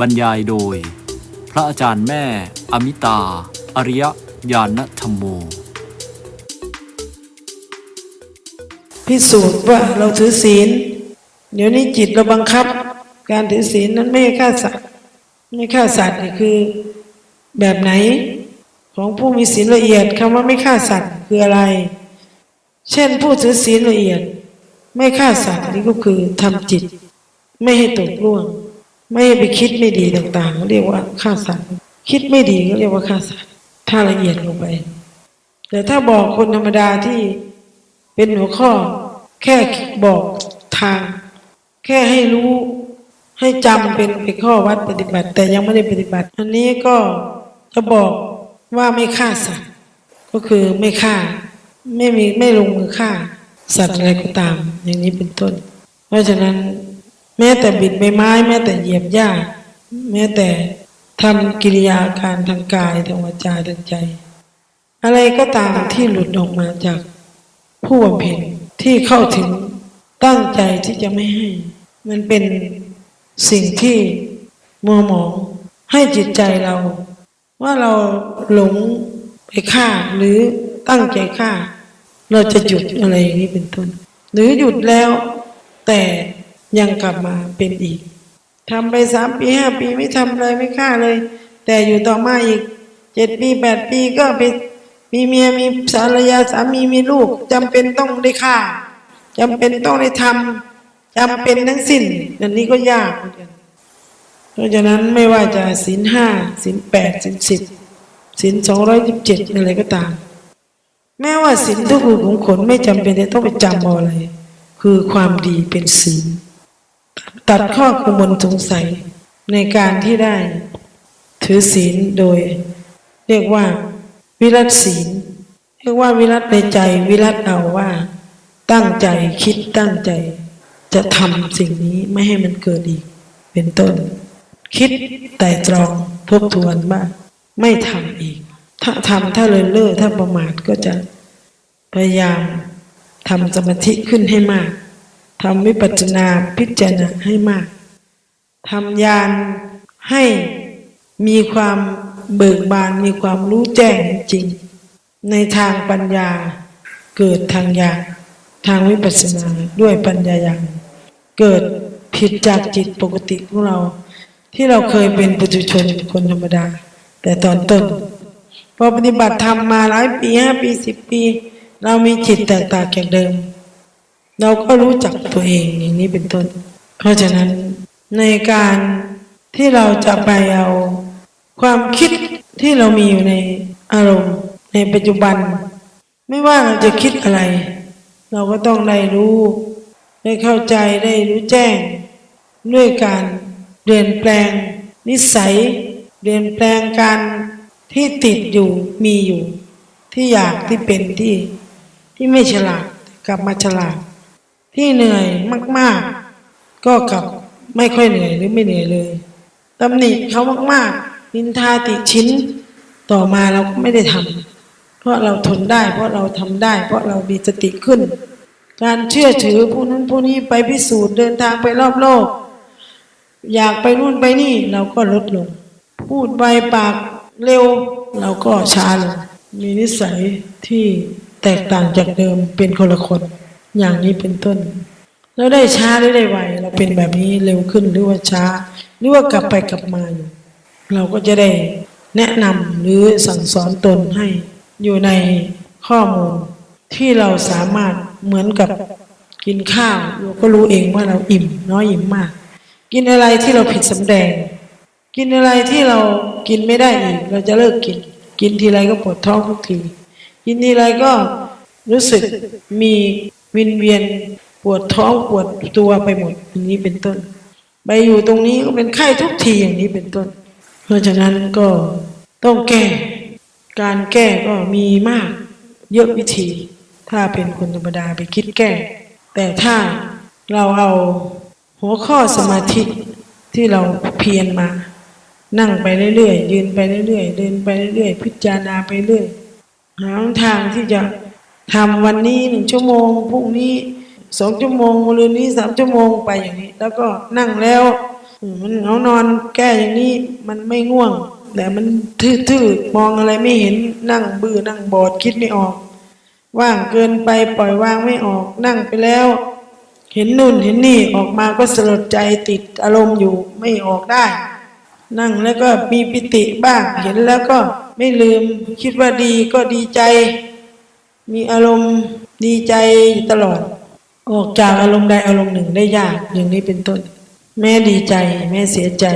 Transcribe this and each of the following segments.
บรรยายโดย พระอาจารย์แม่อมิตา อริยญาณธรรมโม พิสูจน์ว่าเราถือศีล เดี๋ยวนี้จิตเราบังคับ การถือศีลนั้นไม่ฆ่าสัตว์ไม่ฆ่าสัตว์นี่คือแบบไหนของผู้มีศีลละเอียดคำว่าไม่ฆ่าสัตว์คืออะไร เช่นผู้ถือศีลละเอียด ไม่ฆ่าสัตว์นี่ก็คือทำจิต ไม่ให้ตกล่วง ไม่ไปคิดไม่ดีต่างๆเรียกว่าฆ่าสัตว์คิดไม่ดีก็เรียกว่าฆ่าสัตว์ถ้าละเอียดลงไป แต่ถ้าบอกคนธรรมดาที่เป็นหัวข้อ แค่บอกทาง แค่ให้รู้ให้จำเป็นเป็นข้อวัดปฏิบัติ แต่ยังไม่ได้ปฏิบัติ อันนี้ก็จะบอกว่าไม่ฆ่าสัตว์ก็คือไม่ฆ่า ไม่มีไม่ลงมือฆ่า สัตว์อะไรก็ตาม อย่างนี้เป็นต้น เพราะฉะนั้น แม้แต่บิดใบไม้ แม้แต่เหยียบหญ้า แม้แต่ทำกิริยาการทางกายทางวาจาทางใจ อะไรก็ตามที่หลุดออกมาจากผู้บำเพ็ญที่เข้าถึงตั้งใจที่จะไม่ให้ มันเป็นสิ่งที่มัวหมองให้จิตใจเรา ว่าเราหลงไปฆ่าหรือตั้งใจฆ่า เราจะหยุดอะไรอย่างนี้เป็นต้น หรือหยุดแล้วแต่ ยังกลับมาเป็นอีกทำไปสามปีห้าปีไม่ทำเลยไม่ฆ่าเลย แต่อยู่ต่อมาอีกเจ็ดปีแปดปีก็ไปมีเมียมีสารยาสามีมีลูกจำเป็นต้องได้ฆ่าจำเป็นต้องได้ทำจำเป็นทั้งสิ้นอันนี้ก็ยากเหมือนกันเพราะฉะนั้นไม่ว่าจะศีลห้าศีลแปดศีลสิบศีลสองร้อยยิบเจ็ดอะไรก็ตาม แม้ว่าศีลทุกข์ของขนไม่จำเป็นจะต้องไปจำเอาอะไร คือความดีเป็นศีล ตัดข้อกังวลสงสัยในการที่ได้ ถือศีลโดย เรียกว่า วิรัตศีล เรียกว่าวิรัตในใจวิรัตเอาว่า ตั้งใจคิดตั้งใจ จะทำสิ่งนี้ไม่ให้มันเกิดอีก เป็นต้น คิดไต่ตรองทบทวนว่าไม่ทำอีก ถ้าทำถ้าเลินเล่อถ้าประมาทก็จะพยายามทำสมาธิขึ้นให้มาก ทำวิปัสสนาพิจารณาให้มากทำญาณให้มีความเบิกบานมีความรู้แจ้งจริง ในทางปัญญาเกิดทางญาณทางวิปัสสนาด้วยปัญญาญาณเกิดผิดจากจิตปกติของเรา ที่เราเคยเป็นปุถุชนคนธรรมดา แต่ตอนต้นพอปฏิบัติธรรมมาหลายปีห้าปีสิบปี เรามีจิตแตกต่างจากเดิม เราก็รู้จักตัวเองอย่างนี้เป็นต้น เพราะฉะนั้นในการที่เราจะไปเอาความคิดที่เรามีอยู่ในอารมณ์ในปัจจุบัน ไม่ว่าเราจะคิดอะไร เราก็ต้องได้รู้ได้เข้าใจได้รู้แจ้ง ด้วยการเปลี่ยนแปลง นิสัยเปลี่ยนแปลงการที่ติดอยู่มีอยู่ ที่อยากที่เป็นที่ที่ไม่ฉลาดกลับมาฉลาด ที่เหนื่อยมาก ๆ ก็กลับไม่ค่อยเหนื่อยหรือไม่เหนื่อยเลยตำหนิเขามากๆ นินทาติชิ้นต่อมาเราก็ไม่ได้ทำเพราะเราทนได้ เพราะเราทำได้ เพราะเรามีสติขึ้น การเชื่อถือผู้นั้นผู้นี้ไปพิสูจน์เดินทางไปรอบโลก อยากไปนู่นไปนี่เราก็ลดลง พูดไวปากเร็วเราก็ช้าลงมีนิสัยที่แตกต่างจากเดิมเป็นคนละคน อย่างนี้เป็นต้น แล้วได้ช้าหรือได้ไวเราเป็นแบบนี้เร็วขึ้นหรือว่าช้า หรือว่ากลับไปกลับมาอยู่เราก็จะได้แนะนำหรือสั่งสอนตนให้อยู่ในข้อมูลที่เราสามารถเหมือนกับกินข้าวเราก็รู้เองว่าเราอิ่ม น้อยอิ่มมาก กินอะไรที่เราผิดสำแดง กินอะไรที่เรากินไม่ได้อีกเราจะเลิกกิน กินทีไรก็ปวดท้องทุกที กินทีไรก็รู้สึกมี วินเวียนปวดท้องปวดตัวไปหมดอย่างนี้เป็นต้น ไปอยู่ตรงนี้ก็เป็นไข้ทุกทีอย่างนี้เป็นต้น เพราะฉะนั้นก็ต้องแก้ การแก้ก็มีมาก เยอะวิธี ถ้าเป็นคนธรรมดาไปคิดแก้ แต่ถ้าเราเอาหัวข้อสมาธิที่เราเพียรมา นั่งไปเรื่อยๆยืนไปเรื่อยๆเดินไปเรื่อยๆพิจารณาไปเรื่อยหาทางที่จะ ทำวันนี้หนึ่งชั่วโมงพรุ่งนี้สองชั่วโมงมะรืนนี้สามชั่วโมงไปอย่างนี้ แล้วก็นั่งแล้วมันเอานอนแก้อย่างนี้มันไม่ง่วง แต่มันทื่อๆมองอะไรไม่เห็นนั่งบื้อนั่งบอดคิดไม่ออก ว่างเกินไปปล่อยวางไม่ออก นั่งไปแล้ว เห็นนู่นเห็นนี่ออกมาก็สลดใจติดอารมณ์อยู่ไม่ออกได้ นั่งแล้วก็มีปิติบ้างเห็นแล้วก็ไม่ลืมคิดว่าดีก็ดีใจ มีอารมณ์ดีใจตลอด ออกจากอารมณ์ใดอารมณ์หนึ่งได้ยากอย่างนี้เป็นต้น แม่ดีใจ แม่เสียใจ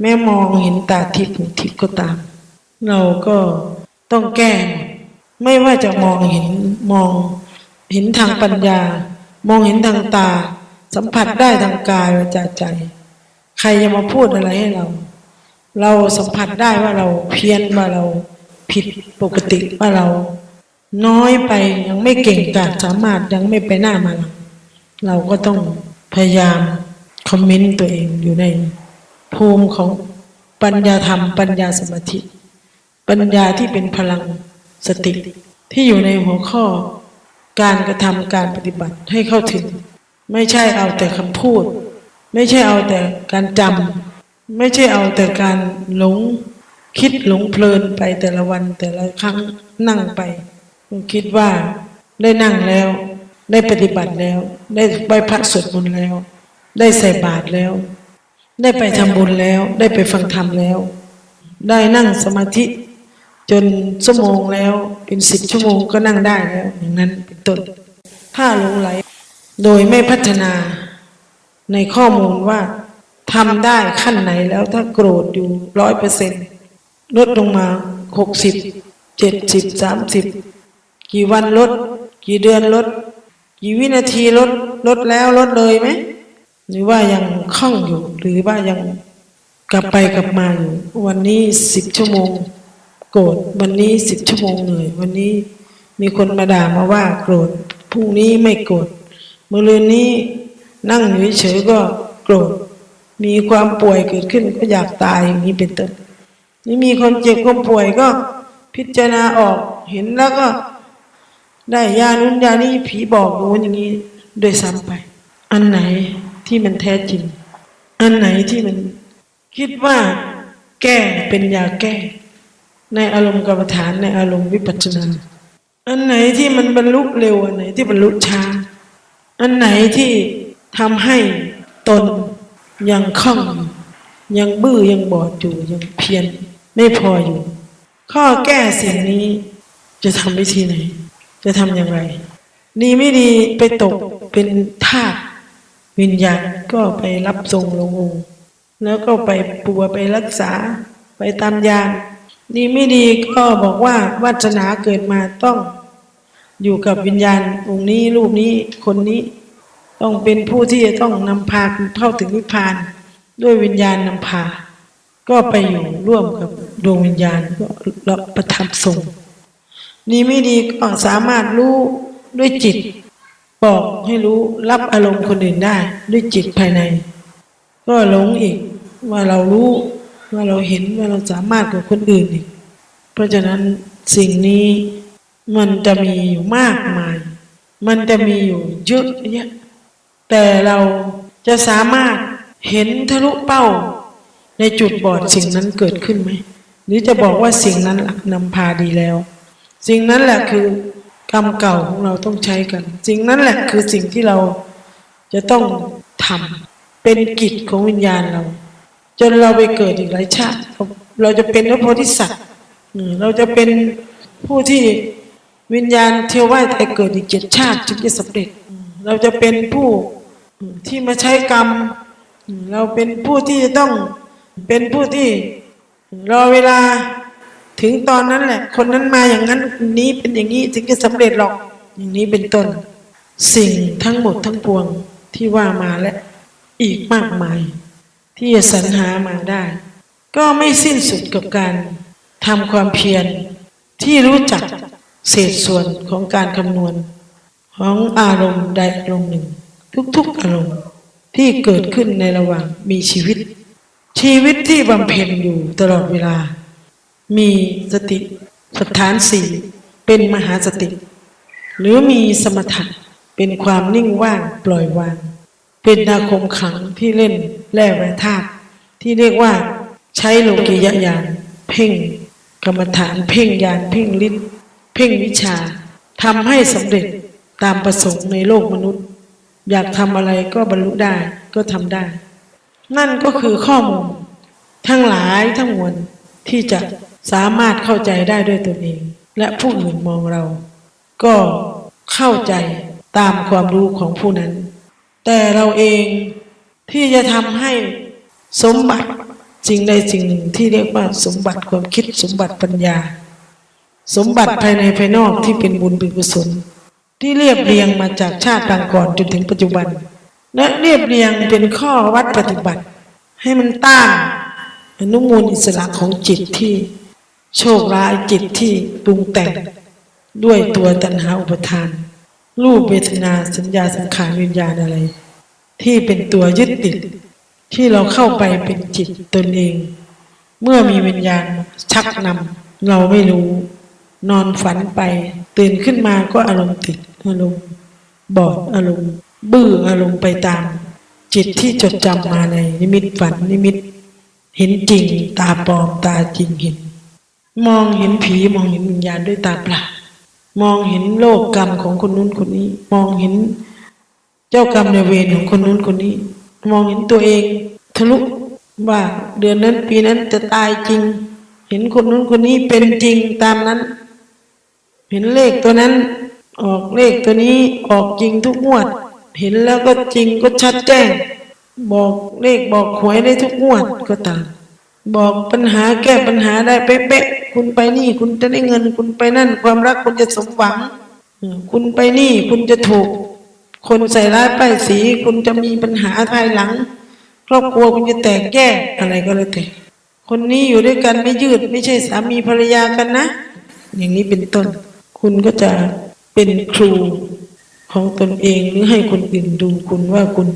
แม่มองเห็นตาทิพย์หูทิพย์ก็ตาม เราก็ต้องแก้ไม่ว่าจะมองเห็นมองเห็นทางปัญญา มองเห็นทางตา สัมผัสได้ทางกายวาจาใจ ใครจะมาพูดอะไรให้เรา เราสัมผัสได้ว่าเราเพี้ยนว่าเราผิดปกติว่าเรา น้อยไปยังไม่เก่งกาจสามารถยังไม่ไปหน้ามาหลังเราก็ต้องพยายามคอมเมนต์ตัวเองอยู่ในภูมิของปัญญาธรรม ปัญญาสมาธิ ปัญญาที่เป็นพลังสติ ที่อยู่ในหัวข้อการกระทำการปฏิบัติให้เข้าถึง ไม่ใช่เอาแต่คำพูด ไม่ใช่เอาแต่การจำไม่ใช่เอาแต่การหลงคิดหลงเพลินไปแต่ละวันแต่ละครั้งนั่งไป คิดว่าได้นั่งแล้ว ได้ปฏิบัติแล้ว ได้ไหว้พระสวดมนต์แล้ว ได้ใส่บาตรแล้ว ได้ไปทำบุญแล้ว ได้ไปฟังธรรมแล้ว ได้นั่งสมาธิ จนชั่วโมงแล้ว เป็นสิบชั่วโมงก็นั่งได้แล้ว อย่างนั้นเป็นต้นถ้าหลงไหล โดยไม่พัฒนาในข้อมูลว่าทำได้ขั้นไหนแล้วถ้าโกรธอยู่ร้อยเปอร์เซ็นลดลงมาหกสิบเจ็ดสิบสามสิบ กี่วันลด กี่เดือนลด กี่วินาทีลดลดแล้วลดเลยไหมหรือว่ายังคล่องอยู่ หรือว่ายังกลับไปกลับมาอยู่วันนี้สิบชั่วโมง โกรธวันนี้สิบชั่วโมงเหนื่อยวันนี้มีคนมาด่ามาว่าโกรธพรุ่งนี้ไม่โกรธเมื่อรืนนี้นั่งอยู่เฉยก็โกรธมีความป่วยเกิดขึ้นก็อยากตายอย่างนี้เป็นต้นนี่มีคนเจ็บคนป่วยก็พิจารณาออกเห็นแล้วก็ ได้ยานู้นยานี้ผีบอกโน้นอย่างนี้โดวยซ้ำไป อันไหนที่มันแท้จริง อันไหนที่มันคิดว่าแก้เป็นยาแก้ ในอารมณ์กรรมฐานในอารมณ์วิปัสสนาอันไหนที่มันบรรลุเร็วอันไหนที่บรรลุช้า อันไหนที่ทำให้ตนยังคล่อง ยังบื้อยังบอดอยู่ยังเพียรไม่พออยู่ ข้อแก้สิ่งนี้จะทำวิธีไหน จะทำอย่างไร ดีไม่ดีไปตกเป็นทาสวิญญาณก็ไปรับทรงลงองแล้วก็ไปปัวไปรักษาไปตามยาดีไม่ดีก็บอกว่าวาสนาเกิดมาต้อง อยู่กับวิญญาณองค์นี้รูปนี้คนนี้ต้องเป็นผู้ที่จะต้องนำพาเข้าถึงนิพพาน ด้วยวิญญาณนำพา ก็ไปอยู่ร่วมกับดวงวิญญาณก็รับประทับทรง ดีไม่ดีก็สามารถรู้ด้วยจิต บอกให้รู้รับอารมณ์คนอื่นได้ ด้วยจิตภายใน ก็หลงอีกว่าเรารู้ว่าเราเห็นว่าเราสามารถกับคนอื่นอีก เพราะฉะนั้นสิ่งนี้มันจะมีอยู่มากมาย มันจะมีอยู่เยอะแยะแต่เราจะสามารถเห็นทะลุเป้า ในจุดบอดสิ่งนั้นเกิดขึ้นไหม หรือจะบอกว่าสิ่งนั้นหลักนำพาดีแล้ว สิ่งนั้นแหละคือกรรมเก่าของเราต้องใช้กัน สิ่งนั้นแหละคือสิ่งที่เราจะต้องทำเป็นกิจของวิญญาณเรา จนเราไปเกิดอีกหลายชาติ เราจะเป็นพระโพธิสัตว์เราจะเป็นผู้ที่วิญญาณเทวไว้แต่เกิดอีกเจ็ดชาติจึงจะสำเร็จ เราจะเป็นผู้ที่มาใช้กรรม เราเป็นผู้ที่จะต้องเป็นผู้ที่รอเวลา ถึงตอนนั้นแหละ คนนั้นมาอย่างนั้นคนนี้เป็นอย่างนี้ถึงจะสำเร็จหรอก อย่างนี้เป็นต้น สิ่งทั้งหมดทั้งปวงที่ว่ามาและอีกมากมาย ที่จะสรรหามาได้ ก็ไม่สิ้นสุดกับการทำความเพียรที่รู้จักเศษส่วนของการคำนวณ ของอารมณ์ใดอารมณ์หนึ่ง ทุกๆอารมณ์ที่เกิดขึ้นในระหว่างมีชีวิต ชีวิตที่บำเพ็ญอยู่ตลอดเวลา มีสติสถานสี่เป็นมหาสติ หรือมีสมถะเป็นความนิ่งว่างปล่อยวาง เป็นนาคมขังที่เล่นแร่แร่ธาตุที่เรียกว่าใช้โลกียญาณเพ่งกรรมฐานเพ่งญาณเพ่งฤทธิ์เพ่งวิชาทำให้สำเร็จตามประสงค์ในโลกมนุษย์ อยากทำอะไรก็บรรลุได้ก็ทำได้ นั่นก็คือข้อมูลทั้งหลายทั้งมวลที่จะ สามารถเข้าใจได้ด้วยตนเอง และผู้อื่นมองเรา ก็เข้าใจตามความรู้ของผู้นั้น แต่เราเองที่จะทำให้สมบัติสิ่งใดสิ่งหนึ่งที่เรียกว่าสมบัติความคิดสมบัติปัญญา สมบัติภายในภายนอกที่เป็นบุญเป็นกุศลที่เรียบเรียงมาจากชาติปางก่อนจนถึงปัจจุบัน และเรียบเรียงเป็นข้อวัดปฏิบัติ ให้มันต้านอนุมูลอิสระของจิตที่ โชคร้ายจิตที่ปรุงแต่งด้วยตัวตัณหาอุปทาน รูปเวทนาสัญญาสังขารวิญญาณอะไร ที่เป็นตัวยึดติด ที่เราเข้าไปเป็นจิตตนเอง เมื่อมีวิญญาณชักนำเราไม่รู้ นอนฝันไป ตื่นขึ้นมาก็อารมณ์ติดอารมณ์บอดอารมณ์บื้ออารมณ์ไปตาม จิตที่จดจำมาในนิมิตฝันนิมิต เห็นจริงตาปลอมตาจริงเห็น มองเห็นผีมองเห็นวิญญาณด้วยตาเปล่ามองเห็นโลกกรรมของคนนู้นคนนี้ มองเห็นเจ้ากรรมในเวรของคนนู้นคนนี้ มองเห็นตัวเองทะลุว่าเดือนนั้นปีนั้นจะตายจริง เห็นคนนู้นคนนี้เป็นจริงตามนั้น เห็นเลขตัวนั้น ออกเลขตัวนี้ออกจริงทุกงวด เห็นแล้วก็จริงก็ชัดแจ้ง บอกเลขบอกหวยได้ทุกงวดก็ตาม บอกปัญหาแก้ปัญหาได้เป๊ะๆคุณไปนี่ คุณจะได้เงิน คุณไปนั่น ความรักคุณจะสมหวัง คุณไปนี่ คุณจะถูก คนใส่ร้ายป้ายสี คุณจะมีปัญหาภายหลัง ครอบครัวคุณจะแตกแยกอะไรก็แล้วแต่คนนี้อยู่ด้วยกันไม่ยืด ไม่ใช่สามีภรรยากันนะ อย่างนี้เป็นต้น คุณก็จะเป็นครูของตนเองหรือให้คนอื่นดูคุณว่าคุณ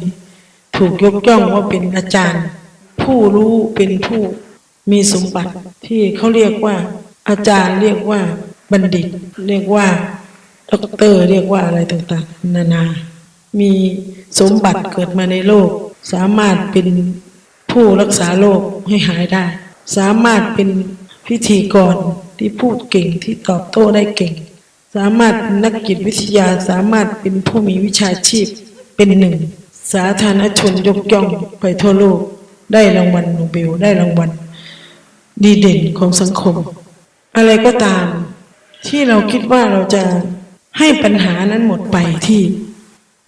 ถูกยกย่องว่าเป็นอาจารย์ ผู้รู้เป็นผู้มีสมบัติที่เขาเรียกว่า อาจารย์เรียกว่าบัณฑิต เรียกว่าด็อกเตอร์เรียกว่าอะไรต่างๆ นานา มีสมบัติเกิดมาในโลก สามารถเป็นผู้รักษาโรคให้หายได้ สามารถเป็นพิธีกรที่พูดเก่งที่ตอบโต้ได้เก่ง สามารถเป็นนักจิตวิทยาสามารถเป็นผู้มีวิชาชีพเป็นหนึ่ง สาธารณชนยกย่องไปทั่วโลก ได้รางวัลโนเบล ได้รางวัลดีเด่นของสังคม อะไรก็ตาม ที่เราคิดว่าเราจะให้ปัญหานั้นหมดไปที่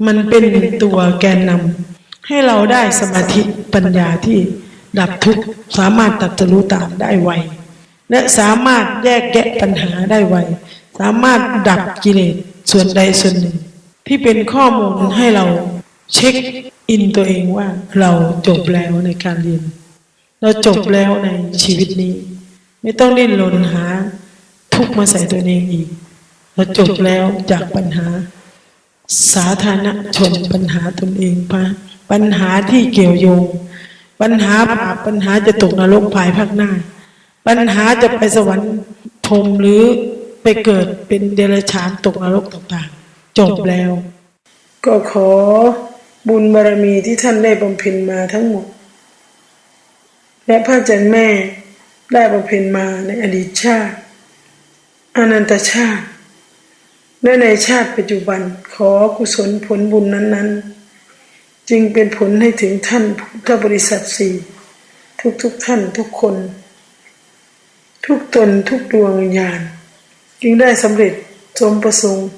มันเป็นตัวแกนนำให้เราได้สมาธิปัญญาที่ดับทุกข์สามารถตัดรู้ตามได้ไวและสามารถแยกแยะปัญหาได้ไวสามารถดับกิเลสส่วนใดส่วนหนึ่ง ที่เป็นข้อมูลให้เรา เช็คอินตัวเองว่าเราจบแล้วในการเรียน เราจบแล้วในชีวิตนี้ ไม่ต้องดิ้นรนหา ทุกมาใส่ตัวเองอีก เราจบแล้วจากปัญหา สาธารณชนปัญหาตนเองปะปัญหาที่เกี่ยวโยง ปัญหาบาปปัญหาจะตกนรกภายภาคหน้า ปัญหาจะไปสวรรค์พรมหรือไปเกิดเป็นเดรัจฉานตกนรกต่างๆ จบแล้ว ก็ขอ บุญบารมีที่ท่านได้บำเพ็ญมาทั้งหมด และพระอาจารย์แม่ได้บำเพ็ญมาในอดีตชาติอนันตชาติ และในชาติปัจจุบันขอกุศลผลบุญนั้น ๆ จึงเป็นผลให้ถึงท่านพุทธบริษัทสี่ทุกๆทท่านทุกคน ทุกตนทุกดวงวิญญาณ จึงได้สำเร็จสมประสงค์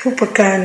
ทุกประการ